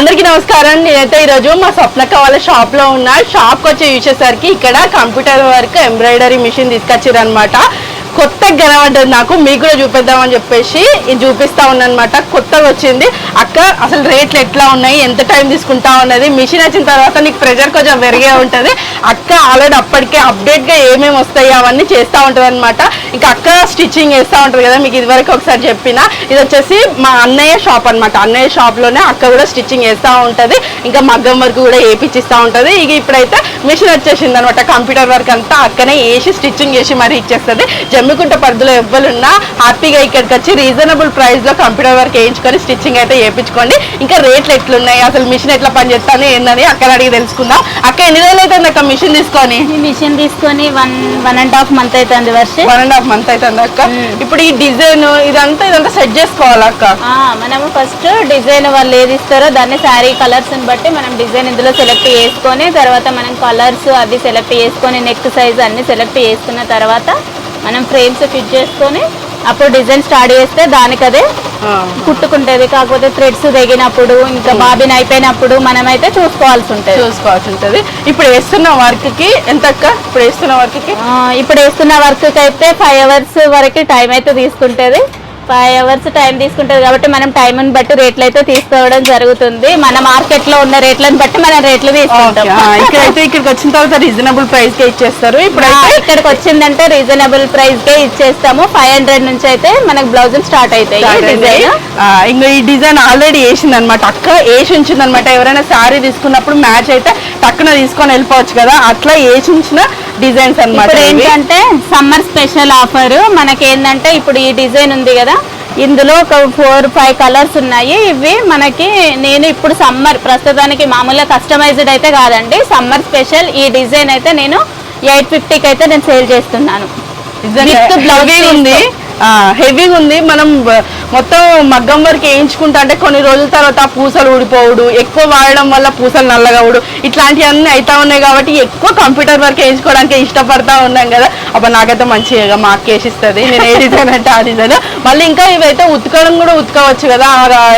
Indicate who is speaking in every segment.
Speaker 1: అందరికీ నమస్కారం. నేనైతే ఈరోజు మా స్వప్నక్క వాళ్ళ షాప్లో ఉన్న. షాప్ వచ్చి చూసేసరికి ఇక్కడ కంప్యూటర్ వర్క్ ఎంబ్రాయిడరీ మిషన్ తీసుకొచ్చారు కొత్త కొత్తగా కనబడ్డది నాకు మీకు కూడా చూపిద్దామని చెప్పేసి ఇది చూపిస్తా ఉన్నమాట కొత్తగా వచ్చింది. అక్క అసలు రేట్లు ఎట్లా ఉన్నాయి? ఎంత టైం తీసుకుంటా ఉన్నది? మిషన్ వచ్చిన తర్వాత నీకు ప్రెజర్ కొంచెం పెరిగే ఉంటుంది. అక్క ఆల్రెడీ అప్పటికే అప్డేట్గా ఏమేమి వస్తాయి అవన్నీ చేస్తూ ఉంటుంది అనమాట ఇంకా అక్క స్టిచ్చింగ్ చేస్తూ ఉంటుంది కదా మీకు ఇదివరకు ఒకసారి చెప్పిన. ఇది వచ్చేసి మా అన్నయ్య షాప్ అన్నమాట. అన్నయ్య షాప్లోనే అక్క కూడా స్టిచ్చింగ్ చేస్తూ ఉంటుంది. ఇంకా మగ్గం వర్క్ కూడా వేపించిస్తూ ఉంటుంది. ఇక ఇప్పుడైతే మిషన్ వచ్చేసింది అనమాట కంప్యూటర్ వర్క్ అంతా అక్కనే వేసి స్టిచ్చింగ్ చేసి మరీ ఇచ్చేస్తుంది. జమ్మికుంట పరిధిలో ఎవ్వరున్నా హ్యాపీగా ఇక్కడికి వచ్చి రీజనబుల్ ప్రైస్లో కంప్యూటర్ వర్క్ వేయించుకొని స్టిచ్చింగ్ అయితే చేయించుకోండి ఇంకా రేట్లు ఎట్లున్నాయి? అసలు మిషన్ ఎట్లా పనిచేస్తాను ఏందని అక్కడ అడిగి తెలుసుకుందాం. అక్క ఎన్ని రోజులు అవుతుంది అక్క మిషన్ తీసుకొని?
Speaker 2: మిషన్ తీసుకొని one one and half month అవుతుంది Varsha.
Speaker 1: One and half month అవుతుంది అక్క. ఇప్పుడు ఈ డిజైన్ ఇదంతా ఇదంతా సెట్ చేసుకోవాలి అక్క?
Speaker 2: మనము ఫస్ట్ డిజైన్ వాళ్ళు ఏది ఇస్తారో దాన్ని శారీ కలర్స్ బట్టి మనం డిజైన్ ఇందులో సెలెక్ట్ చేసుకొని తర్వాత మనం కలర్స్ అవి సెలెక్ట్ చేసుకొని నెక్ సైజ్ అన్ని సెలెక్ట్ చేసుకున్న తర్వాత మనం ఫ్రేమ్స్ ఫిట్ చేసుకొని అప్పుడు డిజైన్ స్టార్ట్ చేస్తే దానికదే. కుట్టుకుంటది. కాకపోతే థ్రెడ్స్ తెగినప్పుడు ఇంకా బాబిన్ అయిపోయినప్పుడు మనమైతే చూసుకోవాల్సి ఉంటుంది.
Speaker 1: చూసుకోవాల్సి ఉంటది. ఇప్పుడు వేస్తున్న వర్క్కి ఎంత ఇప్పుడు వేస్తున్న
Speaker 2: వర్క్కి ఇప్పుడు వేస్తున్న వర్క్ అయితే ఫైవ్ అవర్స్ వరకు టైం అయితే తీసుకుంటది. ఫైవ్ అవర్స్ టైం తీసుకుంటది కాబట్టి మనం టైంని బట్టి రేట్లు అయితే తీసుకోవడం జరుగుతుంది. మన మార్కెట్లో ఉన్న రేట్లను బట్టి మనం రేట్లు తీసుకుంటాం.
Speaker 1: ఇక్కడైతే ఇక్కడికి వచ్చిన తర్వాత రీజనబుల్ ప్రైస్ కే ఇచ్చేస్తారు.
Speaker 2: ఆ,
Speaker 1: ఇప్పుడైతే
Speaker 2: ఇక్కడికి వచ్చిందంటే రీజనబుల్ ప్రైస్ కే ఇచ్చేస్తాము. ఫైవ్ హండ్రెడ్ నుంచి అయితే మనకు బ్లౌజులు స్టార్ట్ అవుతాయి.
Speaker 1: ఆ, ఇంకా ఈ డిజైన్ ఆల్రెడీ వేసింది అనమాట అక్క వేసి ఉంచింది అనమాట ఎవరైనా శారీ తీసుకున్నప్పుడు మ్యాచ్ అయితే టక్కున తీసుకొని వెళ్ళిపోవచ్చు కదా. అట్లా వేసి ఉంచిన డిజైన్స్ అనమాట
Speaker 2: ఏంటంటే సమ్మర్ స్పెషల్ ఆఫర్. మనకి ఏంటంటే ఇప్పుడు ఈ డిజైన్ ఉంది కదా ఇందులో ఒక ఫోర్ ఫైవ్ కలర్స్ ఉన్నాయి. ఇవి మనకి నేను ఇప్పుడు సమ్మర్ ప్రస్తుతానికి మామూలుగా కస్టమైజ్డ్ అయితే కాదండి. సమ్మర్ స్పెషల్ ఈ డిజైన్ అయితే నేను ఎయిట్ ఫిఫ్టీకి అయితే నేను సేల్ చేస్తున్నాను.
Speaker 1: హెవీ ఉంది. హెవీగా ఉంది. మనం మొత్తం మగ్గం వరకు వేయించుకుంటా అంటే కొన్ని రోజుల తర్వాత పూసలు ఊడిపోవుడు ఎక్కువ వాడడం వల్ల పూసలు నల్లగవుడు ఇట్లాంటివన్నీ అవుతా ఉన్నాయి కాబట్టి ఎక్కువ కంప్యూటర్ వర్క్ వేయించుకోవడానికి ఇష్టపడతా ఉన్నాం కదా. అప్పుడు నాకైతే మంచిగా మా అక్క వేసిస్తుంది. నేను ఏ డిజైన్ అంటే ఆ డిజైన్ మళ్ళీ ఇంకా ఇవైతే ఉతకడం కూడా ఉతకవచ్చు కదా.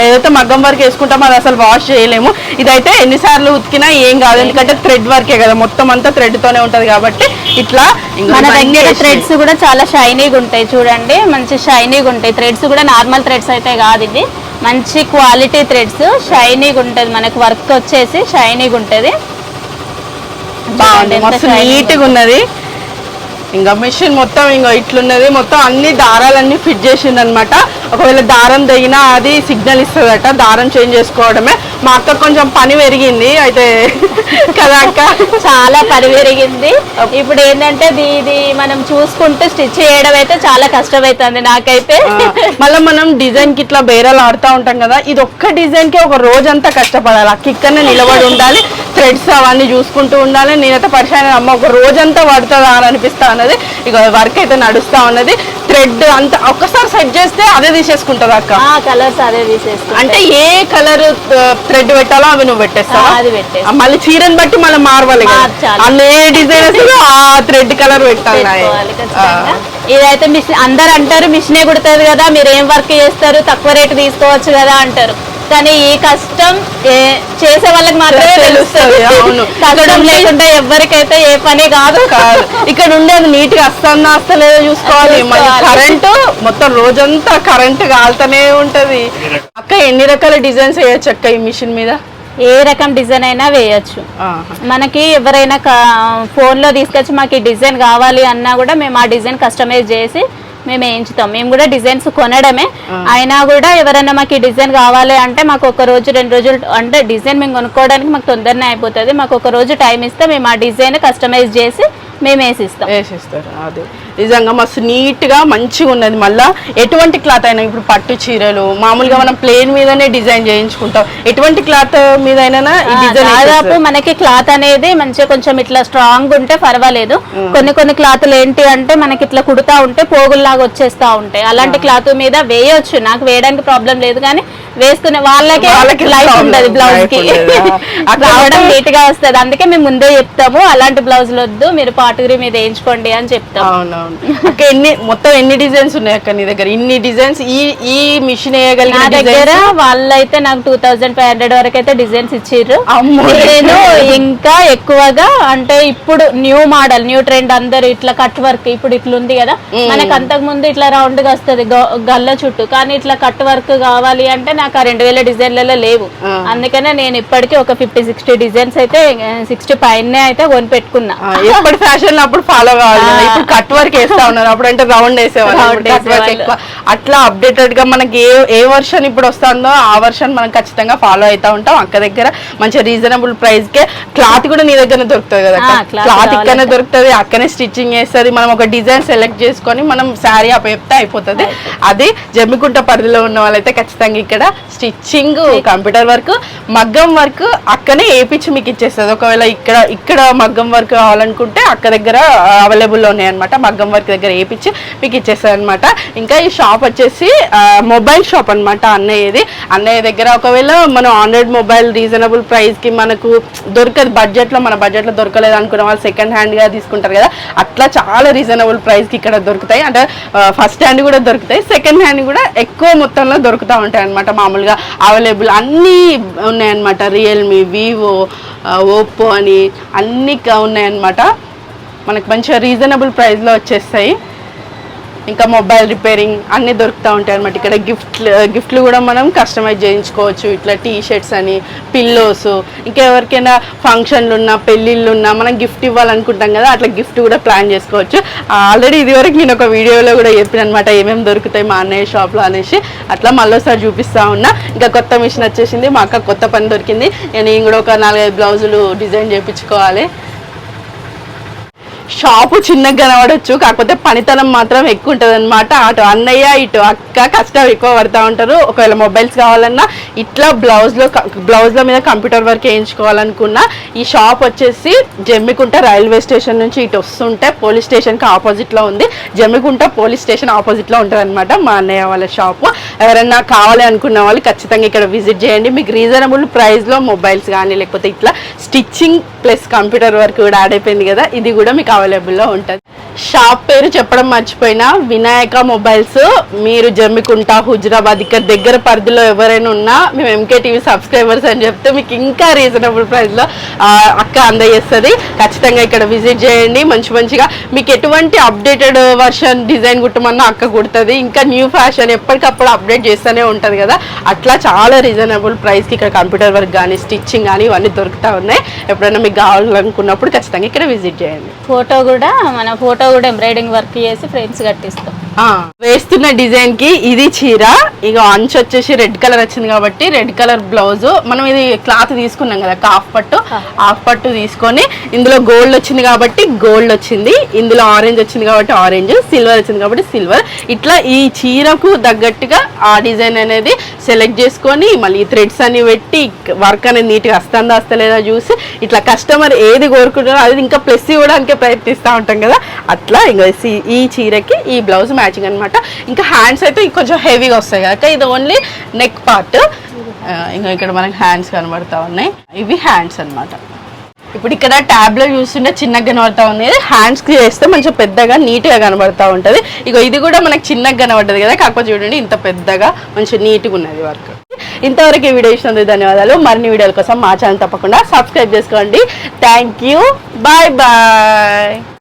Speaker 1: ఏదైతే మగ్గం వర్క్ వేసుకుంటామో అది అసలు వాష్ చేయలేము. ఇదైతే ఎన్నిసార్లు ఉతికినా ఏం కాదు. ఎందుకంటే థ్రెడ్ వర్కే కదా. మొత్తం అంతా thread తోనే ఉంటది కాబట్టి ఇట్లా
Speaker 2: మన దగ్గర థ్రెడ్స్ కూడా చాలా షైనీగా ఉంటాయి చూడండి. మంచి షైనీగా ఉంటాయి. థ్రెడ్స్ కూడా నార్మల్ థ్రెడ్స్ అయితే కాదు ఇది. మంచి క్వాలిటీ థ్రెడ్స్ షైనీగా ఉంటుంది. మనకు వర్క్ వచ్చేసి షైనీగా ఉంటుంది.
Speaker 1: బాగుంది.
Speaker 2: ఎంత
Speaker 1: మస్తు
Speaker 2: shiny
Speaker 1: నీట్గా ఉన్నది. ఇంకా మిషన్ మొత్తం ఇంకా ఇట్లున్నది. మొత్తం అన్ని దారాలన్నీ ఫిట్ చేసింది అనమాట ఒకవేళ దారం తెగినా అది సిగ్నల్ ఇస్తుందట. దారం చేంజ్ చేసుకోవడమే. మా అక్క కొంచెం పని పెరిగింది. అయితే కదా అక్క?
Speaker 2: చాలా పని పెరిగింది. ఇప్పుడు ఏంటంటే ఇది మనం చూసుకుంటూ స్టిచ్ చేయడం అయితే చాలా కష్టమవుతుంది నాకైతే.
Speaker 1: మళ్ళీ మనం డిజైన్కి ఇట్లా బేరాలు ఆడుతూ ఉంటాం కదా. ఇది ఒక్క డిజైన్కి ఒక రోజంతా కష్టపడాలి. అక్క ఇక్కడనే నిలబడి ఉండాలి. థ్రెడ్స్ అవన్నీ చూసుకుంటూ ఉండాలి. నేనైతే పరిచయం అమ్మ ఒక రోజంతా పడుతుందా అని అనిపిస్తా ఉన్నది. ఇక వర్క్ అయితే నడుస్తా ఉన్నది. థ్రెడ్ అంతా ఒక్కసారి సెట్ చేస్తే అదే తీసేసుకుంటది అక్క?
Speaker 2: కలర్స్ అదే తీసేస్తాం
Speaker 1: అంటే ఏ కలర్ థ్రెడ్ పెట్టాలో అవి నువ్వు పెట్టేస్తావా?
Speaker 2: అది పెట్టేస్తా.
Speaker 1: ఆ, మళ్ళీ చీరని బట్టి మళ్ళీ మారవాలి. అన్ని డిజైన్ వస్తుందో ఆ థ్రెడ్ కలర్ పెట్టాలి.
Speaker 2: ఇదైతే మిషన్ అందరు అంటారు మిషనే కుడుతుంది కదా మీరు ఏం వర్క్ చేస్తారు? తక్కువ రేటు తీసుకోవచ్చు కదా అంటారు. కానీ ఈ కష్టం చేసే వాళ్ళకి మాత్రమే
Speaker 1: తెలుస్తది, అవును.
Speaker 2: కష్టం లేకుండా ఎవరికైతే ఏ పని కాదు.
Speaker 1: కాదు. ఇక్కడ ఉండేది నీట్గా వస్తుందా వస్తలేదో చూసుకోవాలి. మళ్ళీ. కరెంటు మొత్తం రోజంతా కరెంట్ కాలుతూనే ఉంటది. అక్క ఎన్ని రకాల డిజైన్స్ వేయచ్చు అక్క ఈ మిషన్ మీద?
Speaker 2: ఏ రకం డిజైన్ అయినా వేయచ్చు. మనకి ఎవరైనా ఫోన్లో తీసుకొచ్చి మాకు ఈ డిజైన్ కావాలి అన్నా కూడా మేము ఆ డిజైన్ కస్టమైజ్ చేసి మేము వేయించుతాం మేము కూడా డిజైన్స్ కొనడమే. అయినా కూడా ఎవరైనా మాకు ఈ డిజైన్ కావాలి అంటే మాకు ఒక రోజు రెండు రోజులు అంటే డిజైన్ మేము కొనుక్కోవడానికి మాకు తొందరనే అయిపోతుంది. మాకు ఒక రోజు టైం ఇస్తే మేము ఆ డిజైన్ కస్టమైజ్ చేసి మేము వేసిస్తాం
Speaker 1: వేసేస్తారు. అదే. నిజంగా మస్తు నీట్గా మంచిగా ఉన్నది మళ్ళా. ఎటువంటి క్లాత్ అయినా ఇప్పుడు పట్టు చీరలు మామూలుగా మనం ప్లేన్ మీదనే డిజైన్ చేయించుకుంటాం. ఎటువంటి క్లాత్ మీద అయినా
Speaker 2: దాదాపు మనకి క్లాత్ అనేది మంచిగా కొంచెం ఇట్లా స్ట్రాంగ్ ఉంటే పర్వాలేదు. కొన్ని కొన్ని క్లాత్లు ఏంటి అంటే మనకి ఇట్లా కుడుతా ఉంటే పోగుల్లాగా వచ్చేస్తా ఉంటాయి. అలాంటి క్లాత్ మీద వేయొచ్చు. నాకు వేయడానికి ప్రాబ్లం లేదు కానీ వేసుకునే వాళ్ళకి
Speaker 1: వాళ్ళకి
Speaker 2: లైఫ్ ఉండదు
Speaker 1: బ్లౌజ్కి.
Speaker 2: రావడం నీట్గా వస్తుంది. అందుకే మేము ముందే చెప్తాము అలాంటి బ్లౌజులు వద్దు మీరు పాటగిరి మీద వేయించుకోండి అని చెప్తాం.
Speaker 1: అక్క ఎన్ని మొత్తం ఎన్ని డిజైన్స్ ఉన్నాయి అక్క నీ దగ్గర ఇన్ని డిజైన్స్ ఈ ఈ మిషన్
Speaker 2: నా
Speaker 1: వేయగలిగిన
Speaker 2: దగ్గర
Speaker 1: designs?
Speaker 2: వాళ్ళైతే నాకు టూ థౌజండ్ ఫైవ్ హండ్రెడ్ వరకు అయితే డిజైన్స్ ఇచ్చిర్రు. నేను ఇంకా ఎక్కువగా అంటే ఇప్పుడు న్యూ మోడల్ న్యూ ట్రెండ్ అందరు ఇట్లా కట్ వర్క్ ఇప్పుడు ఇట్లా ఉంది కదా మనకు అంతకు ముందు ఇట్లా రౌండ్గా వస్తుంది గల్ల చుట్టూ కానీ ఇట్లా కట్ వర్క్ కావాలి అంటే నాకు ఆ రెండు వేల డిజైన్లలో లేవు. అందుకనే నేను ఇప్పటికీ ఒక ఫిఫ్టీ సిక్స్టీ డిజైన్స్ అయితే సిక్స్టీ పైనే అయితే కొని పెట్టుకున్నా
Speaker 1: ఆ, ఎప్పటి ఫ్యాషన్ అప్పుడు ఫాలో కావాలి. ఇప్పుడు కట్ వర్క్ వేస్తా ఉన్నారు. అప్పుడు అంటే రౌండ్ వేసేవాళ్ళు. వర్క్ అట్లా అప్డేటెడ్గా మనకి ఏ ఏ వర్షన్ ఇప్పుడు వస్తుందో ఆ వర్షన్ మనం ఖచ్చితంగా ఫాలో అవుతా ఉంటాం. అక్క దగ్గర మంచి రీజనబుల్ ప్రైస్ కే క్లాత్ కూడా నీ దగ్గర దొరుకుతుంది కదా క్లాత్ ఇక్కడనే. దొరుకుతుంది. అక్కనే స్టిచ్చింగ్ చేస్తుంది. మనం ఒక డిజైన్ సెలెక్ట్ చేసుకొని మనం శారీ అప్పచెప్తే అయిపోతుంది. అది జమ్మికుంట పరిధిలో ఉన్న వాళ్ళైతే ఖచ్చితంగా ఇక్కడ స్టిచ్చింగ్ కంప్యూటర్ వర్క్ మగ్గం వర్క్ అక్కనే వేపించి మీకు ఇచ్చేస్తుంది. ఒకవేళ ఇక్కడ ఇక్కడ మగ్గం వర్క్ కావాలనుకుంటే అక్క దగ్గర అవైలబుల్ ఉన్నాయి అనమాట మగ్గం వర్క్ దగ్గర వేయించి మీకు ఇచ్చేసారనమాట ఇంకా ఈ షాప్ వచ్చేసి మొబైల్ షాప్ అన్నమాట అన్నయ్యది. అన్నయ్య దగ్గర ఒకవేళ మనం ఆండ్రాయిడ్ మొబైల్ రీజనబుల్ ప్రైస్కి మనకు దొరకదు బడ్జెట్లో మన బడ్జెట్లో దొరకలేదు అనుకున్న వాళ్ళు సెకండ్ హ్యాండ్గా తీసుకుంటారు కదా. అట్లా చాలా రీజనబుల్ ప్రైస్కి ఇక్కడ దొరుకుతాయి. అంటే ఫస్ట్ హ్యాండ్ కూడా దొరుకుతాయి. సెకండ్ హ్యాండ్ కూడా ఎక్కువ మొత్తంలో దొరుకుతూ ఉంటాయి అనమాట మామూలుగా. అవైలబుల్ అన్నీ ఉన్నాయన్నమాట. రియల్మీ వివో ఓప్పో అని అన్నీ ఉన్నాయన్నమాట. మనకు మంచిగా రీజనబుల్ ప్రైస్లో వచ్చేస్తాయి. ఇంకా మొబైల్ రిపేరింగ్ అన్నీ దొరుకుతూ ఉంటాయి అనమాట ఇక్కడ గిఫ్ట్ గిఫ్ట్లు కూడా మనం కస్టమైజ్ చేయించుకోవచ్చు. ఇట్లా టీ షర్ట్స్ అని పిల్లోస్ ఇంకా ఎవరికైనా ఫంక్షన్లు ఉన్నా పెళ్ళిళ్ళు ఉన్నా మనం గిఫ్ట్ ఇవ్వాలనుకుంటాం కదా అట్లా గిఫ్ట్ కూడా ప్లాన్ చేసుకోవచ్చు. ఆల్రెడీ ఇదివరకు నేను ఒక వీడియోలో కూడా చెప్పిన అనమాట ఏమేమి దొరుకుతాయి మా అన్నయ్య షాప్లో అనేసి. అట్లా మళ్ళీసారి చూపిస్తా ఉన్నా. ఇంకా కొత్త మిషన్ వచ్చేసింది మా అక్క కొత్త పని దొరికింది. నేను కూడా ఒక నాలుగైదు బ్లౌజులు డిజైన్ చేయించుకోవాలి. షాపు చిన్నగా కనబడచ్చు కాకపోతే పనితనం మాత్రం ఎక్కువ ఉంటుంది అనమాట అటు అన్నయ్య ఇటు అక్క కష్టం ఎక్కువ పడతా ఉంటారు. ఒకవేళ మొబైల్స్ కావాలన్నా ఇట్లా బ్లౌజ్లో బ్లౌజ్ల మీద కంప్యూటర్ వర్క్ వేయించుకోవాలనుకున్నా ఈ షాప్ వచ్చేసి జమ్మికుంట రైల్వే స్టేషన్ నుంచి ఇటు వస్తుంటే పోలీస్ స్టేషన్కి ఆపోజిట్లో ఉంది. జమ్మికుంట పోలీస్ స్టేషన్ ఆపోజిట్లో ఉంటుంది అనమాట మా అన్నయ్య వాళ్ళ షాపు. ఎవరైనా కావాలి అనుకున్న వాళ్ళు ఖచ్చితంగా ఇక్కడ విజిట్ చేయండి. మీకు రీజనబుల్ ప్రైస్లో మొబైల్స్ కానీ లేకపోతే ఇట్లా స్టిచ్చింగ్ ప్లస్ కంప్యూటర్ వర్క్ కూడా యాడ్ అయిపోయింది కదా ఇది కూడా మీకు అవైలబుల్లో ఉంటుంది. షాప్ పేరు చెప్పడం మర్చిపోయినా వినాయక మొబైల్స్ మీరు జమ్మికుంట హుజరాబాద్ ఇక్కడ దగ్గర పరిధిలో ఎవరైనా ఉన్నా మేము ఎంకే టీవీ సబ్స్క్రైబర్స్ అని చెప్తే మీకు ఇంకా రీజనబుల్ ప్రైస్లో అక్క అందజేస్తుంది. ఖచ్చితంగా ఇక్కడ విజిట్ చేయండి. మంచి మంచిగా మీకు ఎటువంటి అప్డేటెడ్ వర్షన్ డిజైన్ కుట్టమన్నా అక్క కుడుతుంది. ఇంకా న్యూ ఫ్యాషన్ ఎప్పటికప్పుడు అప్డేట్ చేస్తూనే ఉంటుంది కదా. అట్లా చాలా రీజనబుల్ ప్రైస్కి ఇక్కడ కంప్యూటర్ వర్క్ కానీ స్టిచ్చింగ్ కానీ ఇవన్నీ దొరుకుతూ ఉన్నాయి. ఎప్పుడైనా మీకు కావాలనుకున్నప్పుడు ఖచ్చితంగా ఇక్కడ విజిట్ చేయండి.
Speaker 2: ఫోటో కూడా మన ఫోటో కూడా ఎంబ్రాయిడింగ్ వర్క్ చేసి ఫ్రేమ్స్ కట్టిస్తాం.
Speaker 1: వేస్తున్న డిజైన్కి ఇది చీర. ఇక అంచు వచ్చేసి రెడ్ కలర్ వచ్చింది కాబట్టి రెడ్ కలర్ బ్లౌజ్ మనం ఇది క్లాత్ తీసుకున్నాం కదా హాఫ్ పట్టు. హాఫ్ పట్టు తీసుకొని ఇందులో గోల్డ్ వచ్చింది కాబట్టి గోల్డ్ వచ్చింది. ఇందులో ఆరెంజ్ వచ్చింది కాబట్టి ఆరెంజ్ సిల్వర్ వచ్చింది కాబట్టి సిల్వర్ ఇట్లా ఈ చీరకు తగ్గట్టుగా ఆ డిజైన్ అనేది సెలెక్ట్ చేసుకొని మళ్ళీ థ్రెడ్స్ అన్ని పెట్టి వర్క్ అనేది నీట్గా వస్తుందా వస్తలేదా చూసి ఇట్లా కస్టమర్ ఏది కోరుకుంటారో అది ఇంకా ప్లస్ ఇవ్వడానికి ప్రయత్నిస్తూ ఉంటాం కదా. అట్లా ఇంకా ఈ చీరకి ఈ బ్లౌజ్ మ్యాచింగ్ అనమాట ఇంకా హ్యాండ్స్ అయితే కొంచెం హెవీగా వస్తాయి కనుక ఇది ఓన్లీ నెక్ పార్ట్ ఇంకా ఇక్కడ మనకి హ్యాండ్స్ కనబడతా ఉన్నాయి. ఇవి హ్యాండ్స్ అన్నమాట. ఇప్పుడు ఇక్కడ ట్యాబ్లో చూస్తుంటే చిన్నగా కనబడతా ఉంది. హ్యాండ్స్కి చేస్తే మంచిగా పెద్దగా నీట్గా కనబడతా ఉంటది. ఇగో ఇది కూడా మనకి చిన్నగా కనబడుతుంది కదా. కాకపోతే చూడండి ఇంత పెద్దగా మంచి నీట్గా ఉన్నది వర్క్ ఇంతవరకు ఈ వీడియో ఇచ్చినందుకు ధన్యవాదాలు. మరిన్ని వీడియోల కోసం మా ఛానల్ తప్పకుండా సబ్స్క్రైబ్ చేసుకోండి. Thank you bye bye